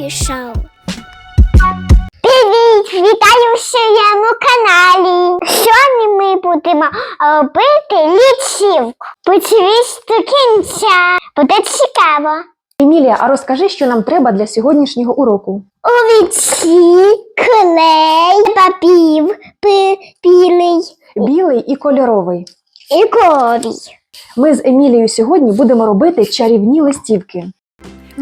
Емі Привіт! Вітаю в своєму каналі. Сьогодні ми будемо робити лічівку. Подивіться до кінця. Буде цікаво. Емілія, а розкажи, що нам треба для сьогоднішнього уроку. Овічі, клей, папір, пи- білий Білий і кольоровий. і ковій. Ми з Емілією сьогодні будемо робити чарівні листівки.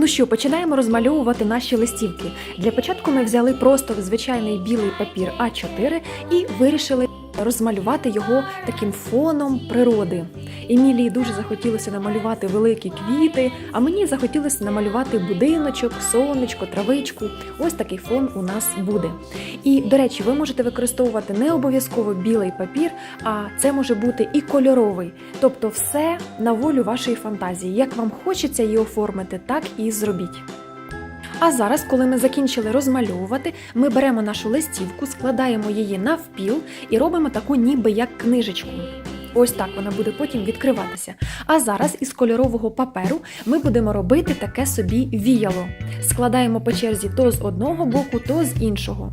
Ну що, починаємо розмальовувати наші листівки. Для початку ми взяли просто звичайний білий папір А4 і вирішили розмалювати його таким фоном природи. Емілії дуже захотілося намалювати великі квіти, а мені захотілося намалювати будиночок, сонечко, травичку. Ось такий фон у нас буде. І, до речі, ви можете використовувати не обов'язково білий папір, а це може бути і кольоровий. Тобто все на волю вашої фантазії. Як вам хочеться її оформити, так і зробіть. А зараз, коли ми закінчили розмальовувати, ми беремо нашу листівку, складаємо її навпіл і робимо таку ніби як книжечку. Ось так вона буде потім відкриватися. А зараз із кольорового паперу ми будемо робити таке собі віяло. Складаємо по черзі то з одного боку, то з іншого.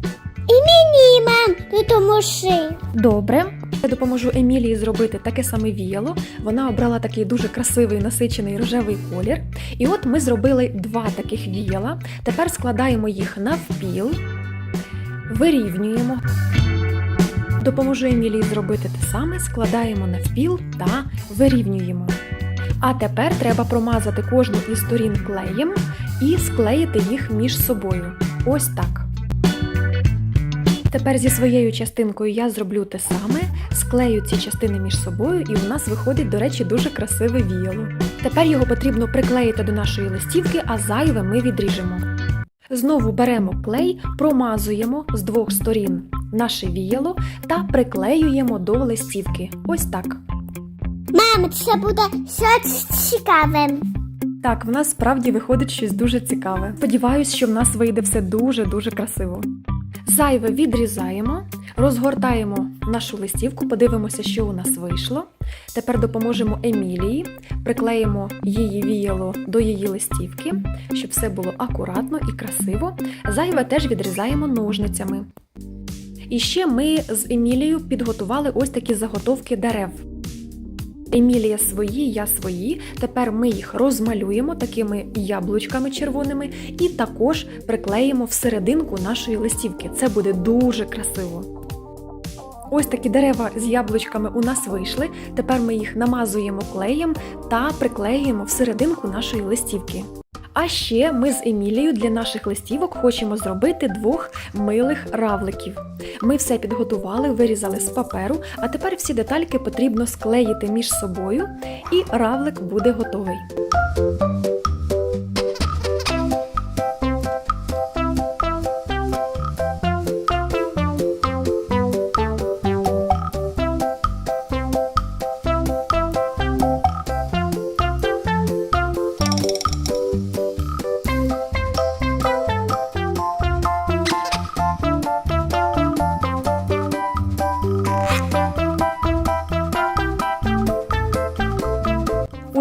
Ні, мам, ти допоможи. Добре. Я допоможу Емілії зробити таке саме віяло. Вона обрала такий дуже красивий насичений рожевий колір. І от ми зробили два таких віяла. Тепер складаємо їх навпіл, вирівнюємо. Допоможу Емілії зробити те саме, складаємо навпіл та вирівнюємо. А тепер треба промазати кожну із сторін клеєм і склеїти їх між собою. Ось так. Тепер зі своєю частинкою я зроблю те саме, склею ці частини між собою, і у нас виходить, до речі, дуже красиве віяло. Тепер його потрібно приклеїти до нашої листівки, а зайве ми відріжемо. Знову беремо клей, промазуємо з двох сторін наше віяло та приклеюємо до листівки. Ось так. Мам, це буде щось цікаве. Так, в нас справді виходить щось дуже цікаве. Сподіваюсь, що в нас вийде все дуже-дуже красиво. Зайве відрізаємо, розгортаємо нашу листівку, подивимося, що у нас вийшло. Тепер допоможемо Емілії, приклеїмо її віяло до її листівки, щоб все було акуратно і красиво. Зайве теж відрізаємо ножницями. І ще ми з Емілією підготували ось такі заготовки дерев. Емілія свої, я свої. Тепер ми їх розмалюємо такими яблучками червоними і також приклеїмо всерединку нашої листівки. Це буде дуже красиво. Ось такі дерева з яблучками у нас вийшли. Тепер ми їх намазуємо клеєм та приклеюємо всерединку нашої листівки. А ще ми з Емілією для наших листівок хочемо зробити двох милих равликів. Ми все підготували, вирізали з паперу, а тепер всі детальки потрібно склеїти між собою, і равлик буде готовий.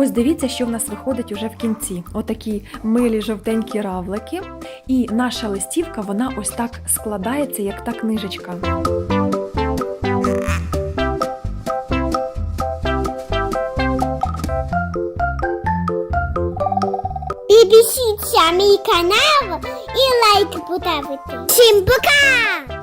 Ось дивіться, що в нас виходить уже в кінці. Отакі милі жовтенькі равлики. І наша листівка, вона ось так складається, як та книжечка. Підпишіться мій канал і лайк поставити. Всім пока!